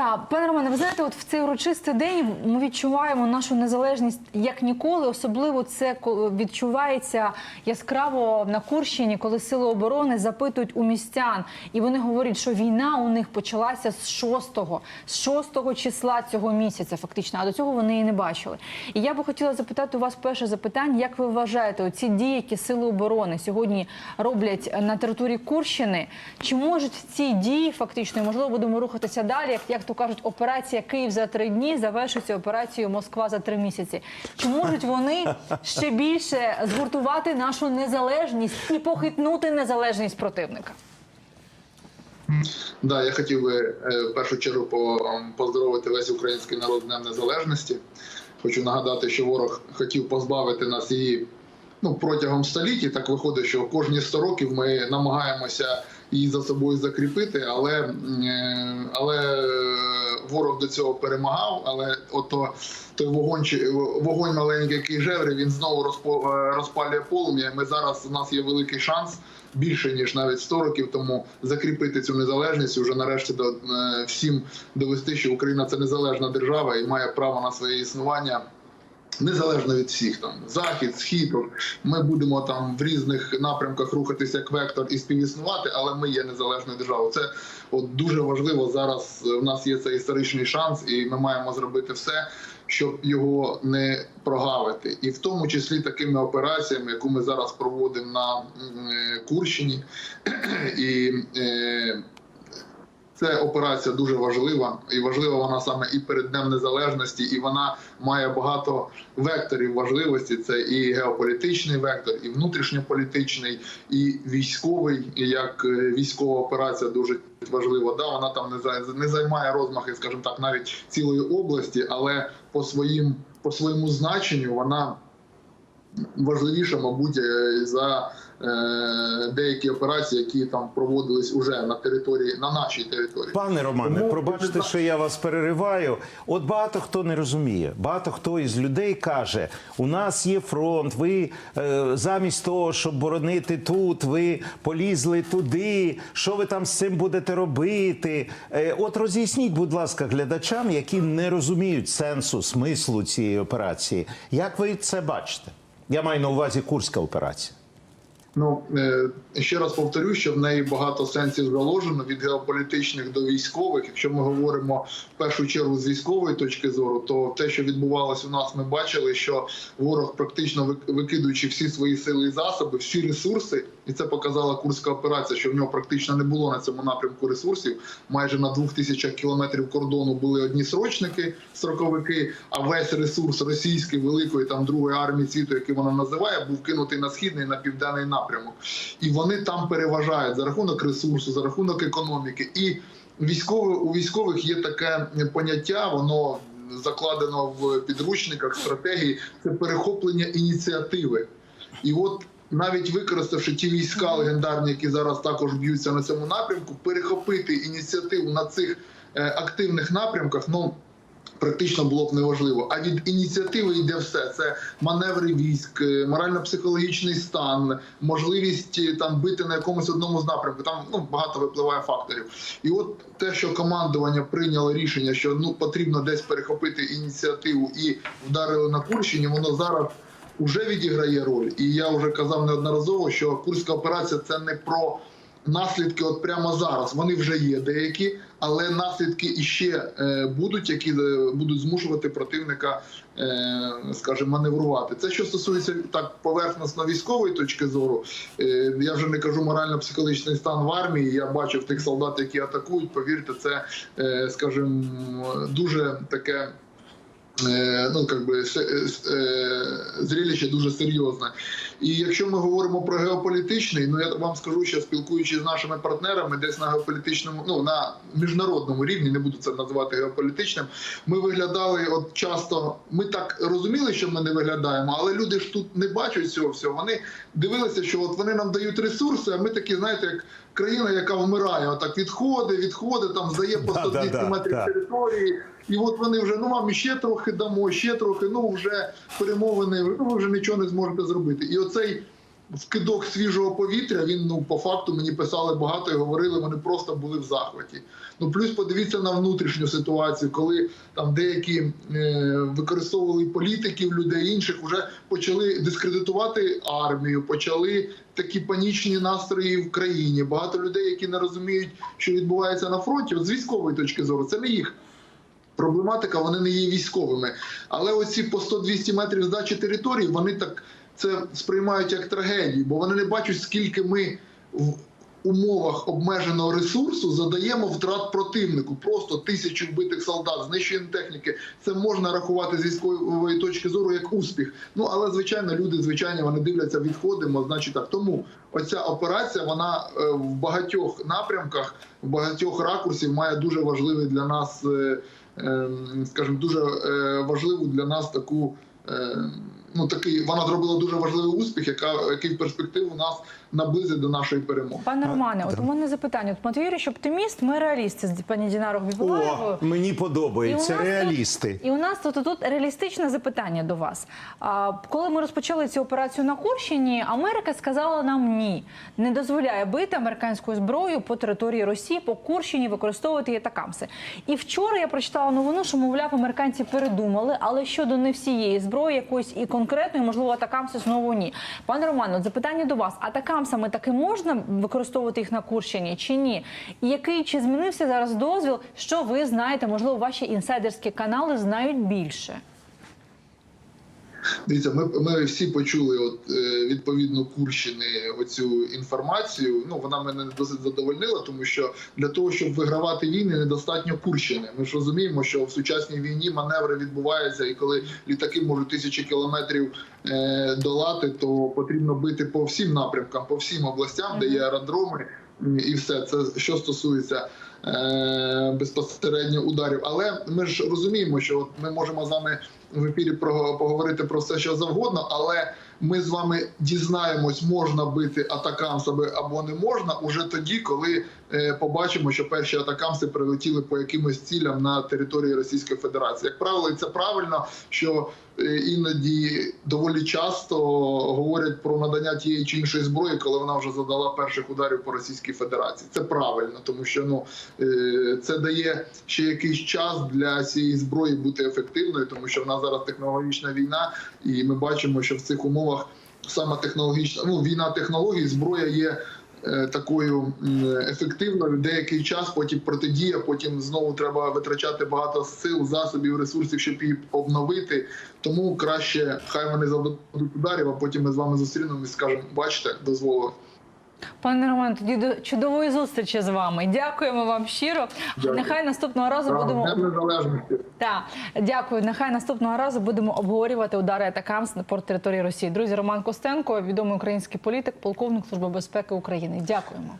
Так, пане Романе, ви знаєте, от в цей урочистий день ми відчуваємо нашу незалежність як ніколи. Особливо це відчувається яскраво на Курщині, коли сили оборони запитують у містян, і вони говорять, що війна у них почалася з 6-го, з 6-го числа цього місяця, фактично. А до цього вони і не бачили. І я би хотіла запитати у вас перше запитання: як ви вважаєте, оці дії, які сили оборони сьогодні роблять на території Курщини, чи можуть ці дії фактично, можливо будемо рухатися далі, як то кажуть, операція Київ за три дні завершиться операцією Москва за три місяці. Чи можуть вони ще більше згуртувати нашу незалежність і похитнути незалежність противника? Да, я хотів би е, в першу чергу ем, поздоровити весь український народ Днем Незалежності. Хочу нагадати, що ворог хотів позбавити нас її ну, протягом століть. Так виходить, що кожні 100 років ми намагаємося її за собою закріпити, але, е, але ворог до цього перемагав. Але ото той вогонь, вогонь маленький, який жеврі, він знову е, розпалює полум'я. Ми зараз у нас є великий шанс більше ніж навіть 100 років тому закріпити цю незалежність і вже нарешті до е, всім довести, що Україна це незалежна держава і має право на своє існування. Незалежно від всіх там захід, схід, ми будемо там в різних напрямках рухатися як вектор і співіснувати, але ми є незалежною державою. Це от дуже важливо зараз. У нас є цей історичний шанс, і ми маємо зробити все, щоб його не прогавити, і в тому числі такими операціями, яку ми зараз проводимо на е, Курщині, і е, це операція дуже важлива, і важлива вона саме і перед Днем Незалежності, і вона має багато векторів важливості. Це і геополітичний вектор, і внутрішньополітичний, і військовий. Як е, військова операція дуже важлива. Да, вона там не за- не займає розмахи, скажімо так, навіть цілої області, але по своїм по своєму значенню вона важливіша, мабуть, е, за деякі операції, які там проводились уже на території на нашій території. Пане Романе, Тому- пробачте, що я вас перериваю. От багато хто не розуміє. Багато хто із людей каже: у нас є фронт. Ви е, замість того, щоб боронити тут, ви полізли туди. Що ви там з цим будете робити? Е, от роз'ясніть, будь ласка, глядачам, які не розуміють сенсу, смислу цієї операції. Як ви це бачите? Я маю на увазі Курська операція. Ну е, ще раз повторю, що в неї багато сенсів заложено від геополітичних до військових. Якщо ми говоримо в першу чергу з військової точки зору, то те, що відбувалось у нас, ми бачили, що ворог практично викидуючи всі свої сили і засоби, всі ресурси, і це показала курська операція, що в нього практично не було на цьому напрямку ресурсів. Майже на двох тисячах кілометрів кордону були одні срочники, строковики, а весь ресурс російської великої там другої армії світу, який вона називає, був кинутий на східний на південний напрямок. І вони там переважають за рахунок ресурсу, за рахунок економіки. І військові у військових є таке поняття, воно закладено в підручниках стратегії. Це перехоплення ініціативи. І от навіть використавши ті війська легендарні, які зараз також б'ються на цьому напрямку, перехопити ініціативу на цих е, активних напрямках, ну практично було б неважливо. А від ініціативи йде все: це маневри військ, е, морально-психологічний стан, можливість е, там бити на якомусь одному з напрямків. Там ну багато випливає факторів. І от те, що командування прийняло рішення, що ну потрібно десь перехопити ініціативу і вдарили на Курщині, воно зараз. Уже відіграє роль, і я вже казав неодноразово, що курська операція це не про наслідки, от прямо зараз. Вони вже є деякі, але наслідки іще е, будуть, які е, будуть змушувати противника, е, скажімо, маневрувати. Це що стосується так поверхносно військової точки зору. Я вже не кажу морально-психологічний стан в армії. Я бачив тих солдат, які атакують. Повірте, це, скажімо, дуже таке. Ну как би се- е, е, дуже серйозне. І якщо ми говоримо про геополітичний, ну я вам скажу, що спілкуючись з нашими партнерами, десь на геополітичному, ну на міжнародному рівні, не буду це називати геополітичним. Ми виглядали от часто. Ми так розуміли, що ми не виглядаємо, але люди ж тут не бачать цього всього. Вони дивилися, що от вони нам дають ресурси, а ми такі, знаєте, як країна, яка вмирає, отак відходить, відходить, там здає по 100 да, да, метрів да. території. І от вони вже ну вам ще трохи дамо, ще трохи. Ну вже перемовини. Ну ви вже нічого не зможете зробити. І оцей вкидок свіжого повітря. Він ну по факту мені писали багато і говорили. Вони просто були в захваті. Ну плюс подивіться на внутрішню ситуацію, коли там деякі е, використовували політиків, людей інших, вже почали дискредитувати армію, почали такі панічні настрої в країні. Багато людей, які не розуміють, що відбувається на фронті, от з військової точки зору, це не їх проблематика, вони не є військовими. Але оці по 100-200 метрів здачі території, вони так це сприймають як трагедію, бо вони не бачать, скільки ми в умовах обмеженого ресурсу задаємо втрат противнику. Просто тисячу вбитих солдат, знищення техніки. Це можна рахувати з військової точки зору як успіх. Ну але звичайно, люди звичайно вони дивляться, відходимо. Значить так. Тому оця операція вона е, в багатьох напрямках, в багатьох ракурсів має дуже важливий для нас. е, ем, скажімо, дуже е, важливу для нас таку. Ну, такий вона зробила дуже важливий успіх, яка який в перспективу нас наблизить до нашої перемоги. Пане Романе, от у мене запитання. От Матвій Юрійович оптиміст, ми реалісти з пані Бібулаєвою. О, мені подобається у реалісти. Тут, і у нас тут, тут реалістичне запитання до вас. А, коли ми розпочали цю операцію на Курщині, Америка сказала нам ні, не дозволяє бити американською зброєю по території Росії, по Курщині використовувати єтакамси. І вчора я прочитала новину, що мовляв, американці передумали, але щодо не всієї зброї, якоїсь і конкретної, можливо, атакамси знову ні. Пане Романе, запитання до вас: атакамсами таки можна використовувати їх на Курщині чи ні? І який чи змінився зараз дозвіл? Що ви знаєте? Можливо, ваші інсайдерські канали знають більше. Дивіться, ми, ми всі почули от е, відповідно Курщини оцю інформацію. Ну вона мене досить задовольнила, тому що для того, щоб вигравати війни, недостатньо Курщини. Ми ж розуміємо, що в сучасній війні маневри відбуваються, і коли літаки можуть тисячі кілометрів е, долати, то потрібно бити по всім напрямкам, по всім областям, де є аеродроми, і все це що стосується. Е, Безпосередньо ударів, але ми ж розуміємо, що от ми можемо з вами в ефірі про поговорити про все, що завгодно, але ми з вами дізнаємось, можна бити атакамсами або не можна, уже тоді, коли е, побачимо, що перші атакамси прилетіли по якимось цілям на території Російської Федерації. Як правило, це правильно, що іноді доволі часто говорять про надання тієї чи іншої зброї, коли вона вже задала перших ударів по Російській Федерації. Це правильно, тому що ну е, це дає ще якийсь час для цієї зброї бути ефективною, тому що в нас зараз технологічна війна, і ми бачимо, що в цих умовах саме технологічна ну війна технологій, зброя є. Е, Такою ефективною деякий час, потім протидія, потім знову треба витрачати багато сил, засобів, ресурсів, щоб її обновити. Тому краще хай вони завдадуть ударів, а потім ми з вами зустрінемо і скажемо, бачите, дозволили. Пане Роман, тоді до чудової зустрічі з вами. Дякуємо вам щиро. Дякую. Нехай наступного разу Так, будемо незалежності. Так, дякую. Нехай наступного разу будемо обговорювати удари атакамс на порт території Росії. Друзі, Роман Костенко, відомий український політик, полковник Служби безпеки України. Дякуємо.